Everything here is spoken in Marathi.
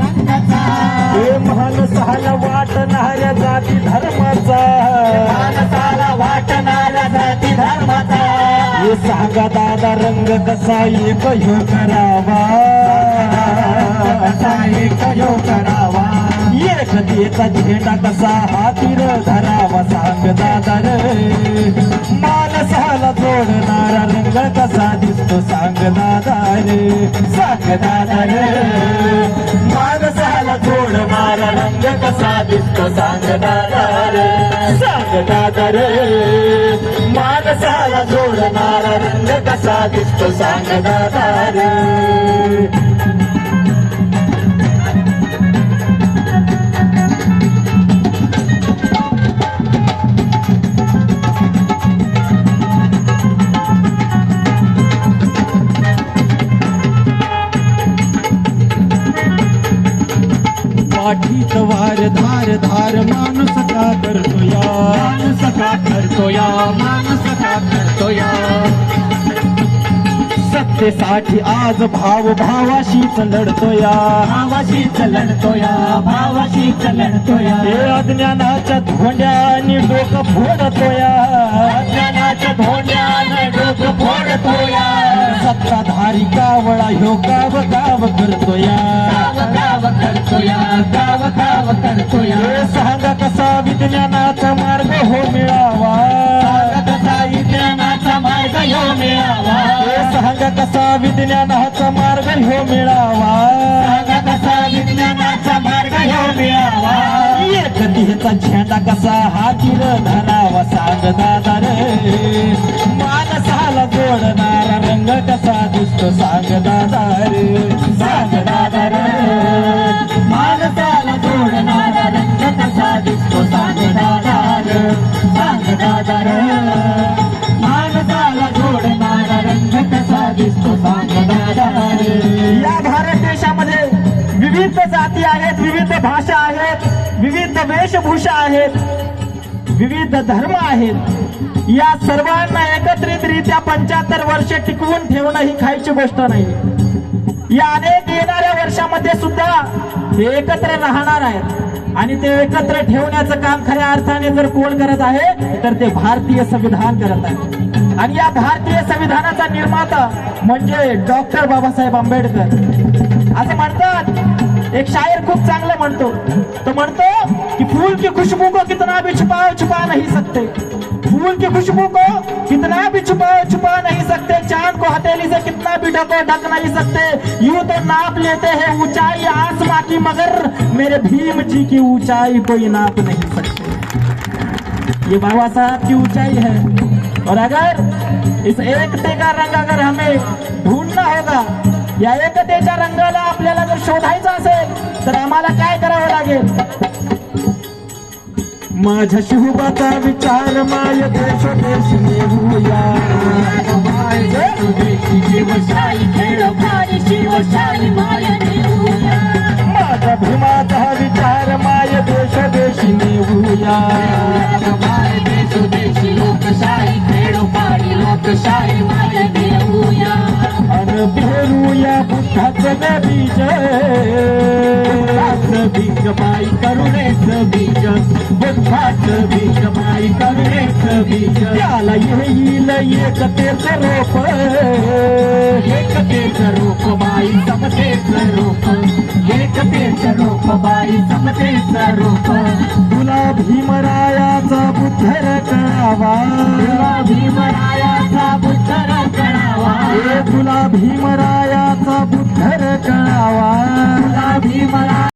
हे मानसाला वाटणाऱ्या जाती धर्माचा. माणसाला वाटणारा जाती धर्माचा. हे सांगा दादा रंग कसा एक करावा? कसा एक यो करावा? एक देचा झेंडा कसा हातीर धरावा? सांग दादा रे. मानसाला जोडणारा रंग कसा दिसतो? सांग दादा रे. सांग दादा रे. रंग कसा दिसतो सांग दादा रे सांग दादा माणसाला जोडणारा रंग कसा दिसतो सांग दादा पाठीत वार धार धार माणूस का करतो या? माणूस का करतो या? माणूस का करतो या? सत्तेसाठी आज भाव भावाशीच लढतो या. भावाशीच लढतो या भावाशीच लढतो या. हे अज्ञानाच्या धोंड्यानी डोकं फोडतो या. अज्ञानाच्या धोंड्याने डोकं फोडतो या. सत्ताधारी कावळा ह्यो गाव गाव करतो या. गाव गाव करतो या गाव गाव करतो या हे सांगा कसा विज्ञानाचा मार्ग हो मिळावा? कसा विज्ञानाचा मार्ग यो मिळावा? हे सांगा कसा विज्ञानाचा मार्ग हो मिळावा? सांगा कसा विज्ञानाचा मार्ग यो मिळावा? एक देहचा झेंडा कसा हातीर धरावा? सांग दादा रे. मानसाला जोडणारा रंग कसा दिसतो? सांग दादा रे. सांग दादा रे. सांग माणसाला जोडणारा रंग कसा दिसतो सांग या भारत देशामध्ये विविध जाती आहेत विविध भाषा आहेत विविध वेशभूषा आहेत विविध धर्म आहेत. या सर्वांना एकत्रितरित्या पंच्याहत्तर वर्षे टिकवून ठेवणं ही खायची गोष्ट नाही. या अनेक येणाऱ्या वर्षामध्ये सुद्धा हे एकत्र राहणार आहेत. आणि ते एकत्र ठेवण्याचं काम खऱ्या अर्थाने जर कोण करत आहे तर ते भारतीय संविधान करत आहे. आणि या भारतीय संविधानाचा निर्माता म्हणजे डॉक्टर बाबासाहेब आंबेडकर. असं म्हणतात एक शायर खूप चांगलं म्हणतो. तो म्हणतो की फूल की खुशबू को कितना भी छुपाओ छुपा नाही सकते. फूल की खुशबू को कितना भी छुपाओ छुपा नहीं सकते, चाँद को हथेली से कितना भी ढको ढक नहीं सकते। यूँ तो नाप लेते हैं ऊंचाई आसमां की, मगर मेरे भीम जी की ऊंचाई कोई नाप नहीं सकते। ये बाबा साहब की ऊंचाई है। और अगर इस एकते का रंग अगर हमें ढूंढना होगा, या एकतेच्या रंगाला आपल्याला जर शोधायचं असेल तर आम्हाला काय करावं लागेल? माझ्या शिवबाचा विचार माय देश देश नेऊया. माझा भीमाचा विचार माय देश देश नेऊया. लोकशाही खेळोखारी लोकशाही माय नेऊया अन पेरूया बुद्धाचं बीज बीज बाई करुणेचं बीज. बुद्धाचं बीज बाई करुणेचं बीज. त्याला येईल एकतेचं रोप. एकतेचं बाई बाई तुला भीमरायाचा बुद्धर करावा तुला भीमरायाचा बुद्धर करावा तुला